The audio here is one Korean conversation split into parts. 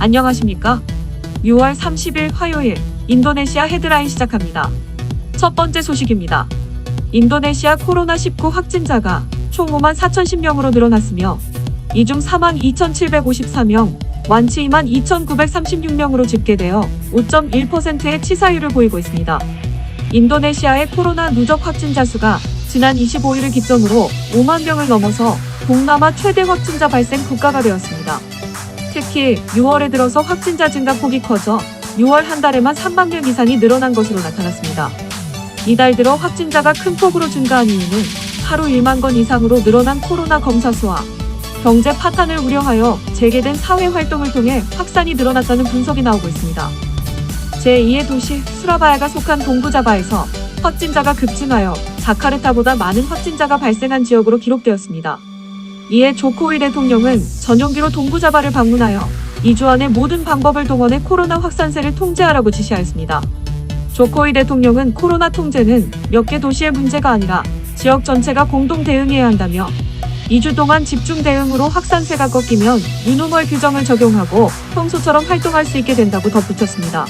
안녕하십니까? 6월 30일 화요일 인도네시아 헤드라인 시작합니다. 첫 번째 소식입니다. 인도네시아 코로나19 확진자가 총 5만 4,010명으로 늘어났으며 이중 사망 2,754명, 완치 2만 2,936명으로 집계되어 5.1%의 치사율을 보이고 있습니다. 인도네시아의 코로나 누적 확진자 수가 지난 25일을 기점으로 5만 명을 넘어서 동남아 최대 확진자 발생 국가가 되었습니다. 특히 6월에 들어서 확진자 증가 폭이 커져 6월 한 달에만 3만 명 이상이 늘어난 것으로 나타났습니다. 이달 들어 확진자가 큰 폭으로 증가한 이유는 하루 1만 건 이상으로 늘어난 코로나 검사 수와 경제 파탄을 우려하여 재개된 사회 활동을 통해 확산이 늘어났다는 분석이 나오고 있습니다. 제2의 도시 수라바야가 속한 동부자바에서 확진자가 급증하여 자카르타보다 많은 확진자가 발생한 지역으로 기록되었습니다. 이에 조코위 대통령은 전용기로 동부자바를 방문하여 2주 안에 모든 방법을 동원해 코로나 확산세를 통제하라고 지시하였습니다. 조코위 대통령은 코로나 통제는 몇 개 도시의 문제가 아니라 지역 전체가 공동 대응해야 한다며 2주 동안 집중 대응으로 확산세가 꺾이면 유노멀 규정을 적용하고 평소처럼 활동할 수 있게 된다고 덧붙였습니다.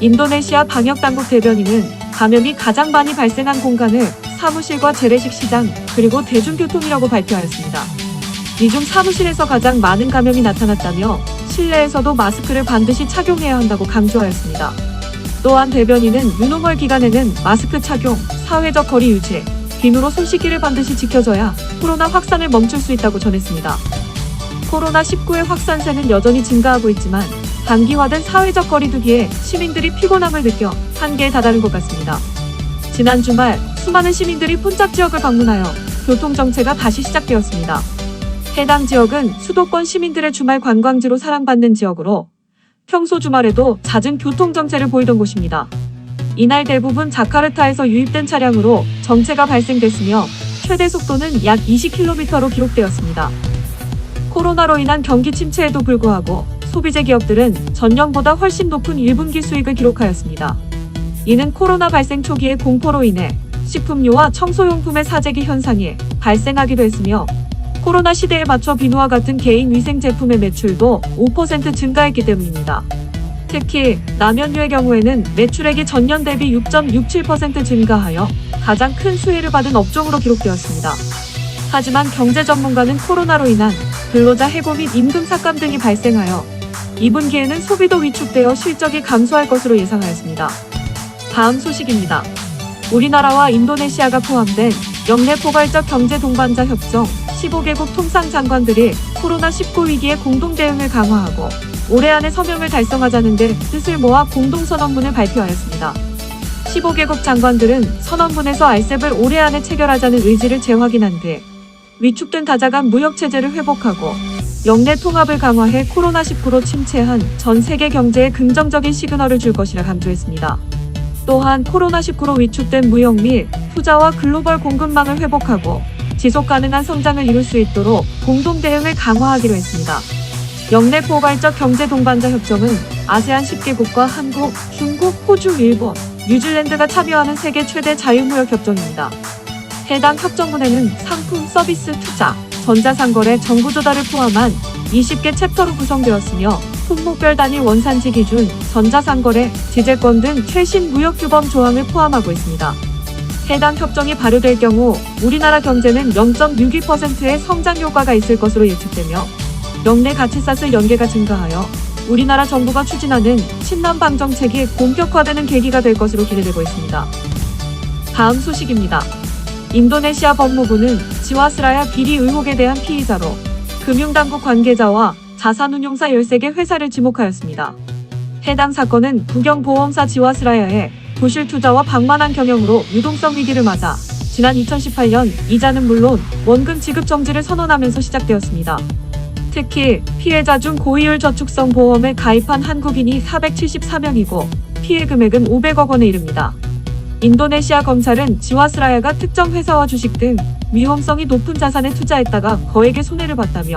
인도네시아 방역당국 대변인은 감염이 가장 많이 발생한 공간을 사무실과 재래식 시장 그리고 대중교통이라고 발표하였습니다. 이 중 사무실에서 가장 많은 감염이 나타났다며 실내에서도 마스크를 반드시 착용해야 한다고 강조하였습니다. 또한 대변인은 유노멀 기간에는 마스크 착용, 사회적 거리 유지, 비누로 손 씻기를 반드시 지켜줘야 코로나 확산을 멈출 수 있다고 전했습니다. 코로나19의 확산세는 여전히 증가하고 있지만 단기화된 사회적 거리두기에 시민들이 피곤함을 느껴 한계에 다다른 것 같습니다. 지난 주말 수많은 시민들이 폰짝 지역을 방문하여 교통 정체가 다시 시작되었습니다. 해당 지역은 수도권 시민들의 주말 관광지로 사랑받는 지역으로 평소 주말에도 잦은 교통 정체를 보이던 곳입니다. 이날 대부분 자카르타에서 유입된 차량으로 정체가 발생됐으며 최대 속도는 약 20km로 기록되었습니다. 코로나로 인한 경기 침체에도 불구하고 소비재 기업들은 전년보다 훨씬 높은 1분기 수익을 기록하였습니다. 이는 코로나 발생 초기의 공포로 인해 식품료와 청소용품의 사재기 현상이 발생하기도 했으며 코로나 시대에 맞춰 비누와 같은 개인 위생 제품의 매출도 5% 증가했기 때문입니다. 특히 라면류의 경우에는 매출액이 전년 대비 6.67% 증가하여 가장 큰 수혜를 받은 업종으로 기록되었습니다. 하지만 경제 전문가는 코로나로 인한 근로자 해고 및 임금 삭감 등이 발생하여 2분기에는 소비도 위축되어 실적이 감소할 것으로 예상하였습니다. 다음 소식입니다. 우리나라와 인도네시아가 포함된 영내 포괄적 경제 동반자 협정 15개국 통상 장관들이 코로나19 위기에 공동 대응을 강화하고 올해 안에 서명을 달성하자는 데 뜻을 모아 공동 선언문을 발표하였습니다. 15개국 장관들은 선언문에서 알셉을 올해 안에 체결하자는 의지를 재확인한 뒤 위축된 다자간 무역 체제를 회복하고 영내 통합을 강화해 코로나19로 침체한 전 세계 경제에 긍정적인 시그널을 줄 것이라 강조했습니다. 또한 코로나19로 위축된 무역 및 투자와 글로벌 공급망을 회복하고 지속 가능한 성장을 이룰 수 있도록 공동 대응을 강화하기로 했습니다. 영내 포괄적 경제 동반자 협정은 아세안 10개국과 한국, 중국, 호주, 일본, 뉴질랜드가 참여하는 세계 최대 자유무역 협정입니다. 해당 협정문에는 상품, 서비스, 투자, 전자상거래, 정부 조달을 포함한 20개 챕터로 구성되었으며 품목별 단위 원산지 기준, 전자상거래, 지재권 등 최신 무역 규범 조항을 포함하고 있습니다. 해당 협정이 발효될 경우 우리나라 경제는 0.62%의 성장 효과가 있을 것으로 예측되며 영내 가치사슬 연계가 증가하여 우리나라 정부가 추진하는 친남 방정책이 본격화되는 계기가 될 것으로 기대되고 있습니다. 다음 소식입니다. 인도네시아 법무부는 지와스라야 비리 의혹에 대한 피의자로 금융당국 관계자와 자산운용사 13개 회사를 지목하였습니다. 해당 사건은 국영보험사 지와스라야의 부실 투자와 방만한 경영으로 유동성 위기를 맞아 지난 2018년 이자는 물론 원금 지급 정지를 선언하면서 시작되었습니다. 특히 피해자 중 고이율 저축성 보험에 가입한 한국인이 474명이고 피해 금액은 500억 원에 이릅니다. 인도네시아 검찰은 지와스라야가 특정 회사와 주식 등 위험성이 높은 자산에 투자했다가 거액의 손해를 봤다며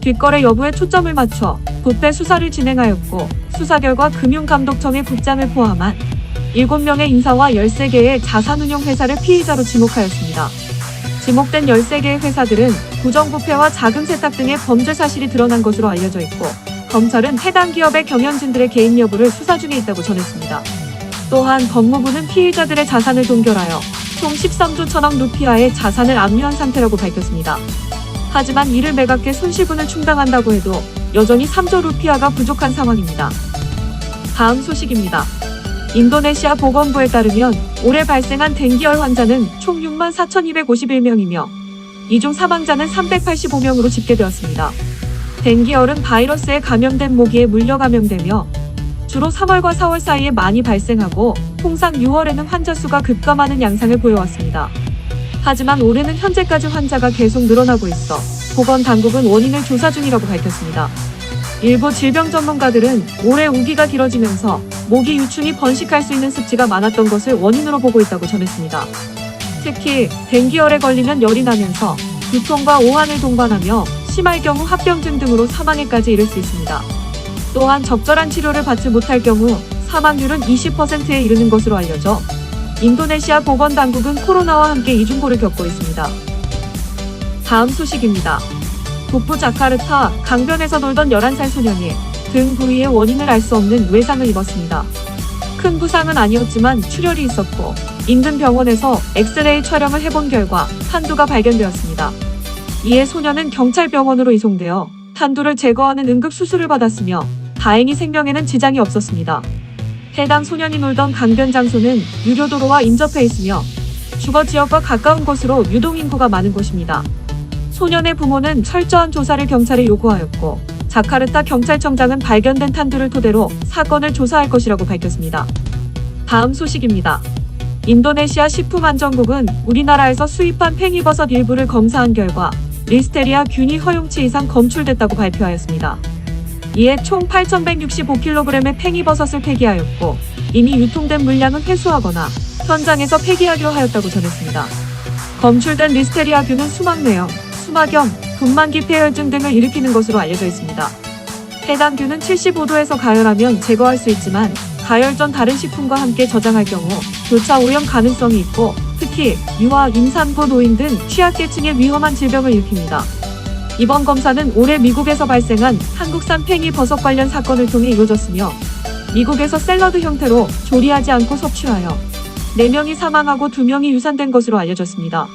뒷거래 여부에 초점을 맞춰 부패 수사를 진행하였고 수사 결과 금융감독청의 국장을 포함한 7명의 인사와 13개의 자산운용 회사를 피의자로 지목하였습니다. 지목된 13개의 회사들은 부정부패와 자금 세탁 등의 범죄 사실이 드러난 것으로 알려져 있고 검찰은 해당 기업의 경영진들의 개인 여부를 수사 중에 있다고 전했습니다. 또한 법무부는 피의자들의 자산을 동결하여 총 13조 천억 루피아의 자산을 압류한 상태라고 밝혔습니다. 하지만 이를 매각해 손실분을 충당한다고 해도 여전히 3조 루피아가 부족한 상황입니다. 다음 소식입니다. 인도네시아 보건부에 따르면 올해 발생한 댕기열 환자는 총 6만 4,251명이며 이 중 사망자는 385명으로 집계되었습니다. 댕기열은 바이러스에 감염된 모기에 물려 감염되며 주로 3월과 4월 사이에 많이 발생하고 통상 6월에는 환자 수가 급감하는 양상을 보여왔습니다. 하지만 올해는 현재까지 환자가 계속 늘어나고 있어 보건 당국은 원인을 조사 중이라고 밝혔습니다. 일부 질병 전문가들은 올해 우기가 길어지면서 모기 유충이 번식할 수 있는 습지가 많았던 것을 원인으로 보고 있다고 전했습니다. 특히 댕기열에 걸리면 열이 나면서 두통과 오한을 동반하며 심할 경우 합병증 등으로 사망에까지 이를 수 있습니다. 또한 적절한 치료를 받지 못할 경우 사망률은 20%에 이르는 것으로 알려져 인도네시아 보건 당국은 코로나와 함께 이중고를 겪고 있습니다. 다음 소식입니다. 북부 자카르타 강변에서 놀던 11살 소년이 등 부위의 원인을 알 수 없는 외상을 입었습니다. 큰 부상은 아니었지만 출혈이 있었고 인근 병원에서 엑스레이 촬영을 해본 결과 탄두가 발견되었습니다. 이에 소년은 경찰병원으로 이송되어 탄두를 제거하는 응급 수술을 받았으며 다행히 생명에는 지장이 없었습니다. 해당 소년이 놀던 강변 장소는 유료도로와 인접해 있으며 주거 지역과 가까운 곳으로 유동 인구가 많은 곳입니다. 소년의 부모는 철저한 조사를 경찰에 요구하였고 자카르타 경찰청장은 발견된 탄두를 토대로 사건을 조사할 것이라고 밝혔습니다. 다음 소식입니다. 인도네시아 식품안전국은 우리나라에서 수입한 팽이버섯 일부를 검사한 결과 리스테리아 균이 허용치 이상 검출됐다고 발표하였습니다. 이에 총 8,165kg의 팽이버섯을 폐기하였고 이미 유통된 물량은 회수하거나 현장에서 폐기하기로 하였다고 전했습니다. 검출된 리스테리아균은 수막내염, 수막염, 분만기 폐혈증 등을 일으키는 것으로 알려져 있습니다. 해당 균은 75도에서 가열하면 제거할 수 있지만 가열 전 다른 식품과 함께 저장할 경우 교차 오염 가능성이 있고 특히 유아, 임산부, 노인 등 취약계층에 위험한 질병을 일으킵니다. 이번 검사는 올해 미국에서 발생한 한국산 팽이 버섯 관련 사건을 통해 이루어졌으며 미국에서 샐러드 형태로 조리하지 않고 섭취하여 4명이 사망하고 2명이 유산된 것으로 알려졌습니다.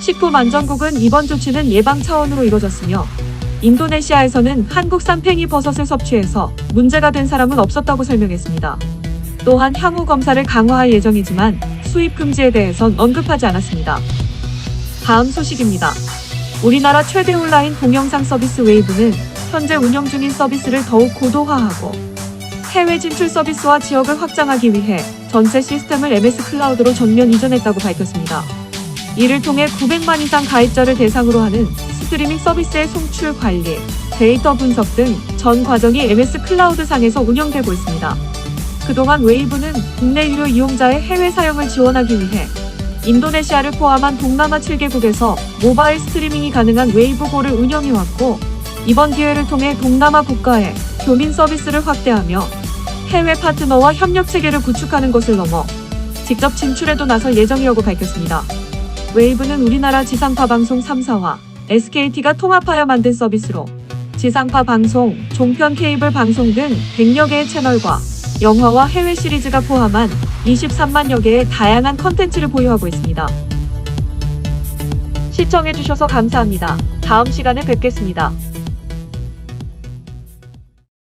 식품안전국은 이번 조치는 예방 차원으로 이루어졌으며 인도네시아에서는 한국산 팽이 버섯을 섭취해서 문제가 된 사람은 없었다고 설명했습니다. 또한 향후 검사를 강화할 예정이지만 수입 금지에 대해선 언급하지 않았습니다. 다음 소식입니다. 우리나라 최대 온라인 동영상 서비스 웨이브는 현재 운영 중인 서비스를 더욱 고도화하고 해외 진출 서비스와 지역을 확장하기 위해 전체 시스템을 MS 클라우드로 전면 이전했다고 밝혔습니다. 이를 통해 900만 이상 가입자를 대상으로 하는 스트리밍 서비스의 송출 관리, 데이터 분석 등 전 과정이 MS 클라우드 상에서 운영되고 있습니다. 그동안 웨이브는 국내 유료 이용자의 해외 사용을 지원하기 위해 인도네시아를 포함한 동남아 7개국에서 모바일 스트리밍이 가능한 웨이브고를 운영해왔고 이번 기회를 통해 동남아 국가의 교민 서비스를 확대하며 해외 파트너와 협력 체계를 구축하는 것을 넘어 직접 진출에도 나설 예정이라고 밝혔습니다. 웨이브는 우리나라 지상파 방송 3사와 SKT가 통합하여 만든 서비스로 지상파 방송, 종편 케이블 방송 등 100여 개의 채널과 영화와 해외 시리즈가 포함한 23만여 개의 다양한 컨텐츠를 보유하고 있습니다. 시청해주셔서 감사합니다. 다음 시간에 뵙겠습니다.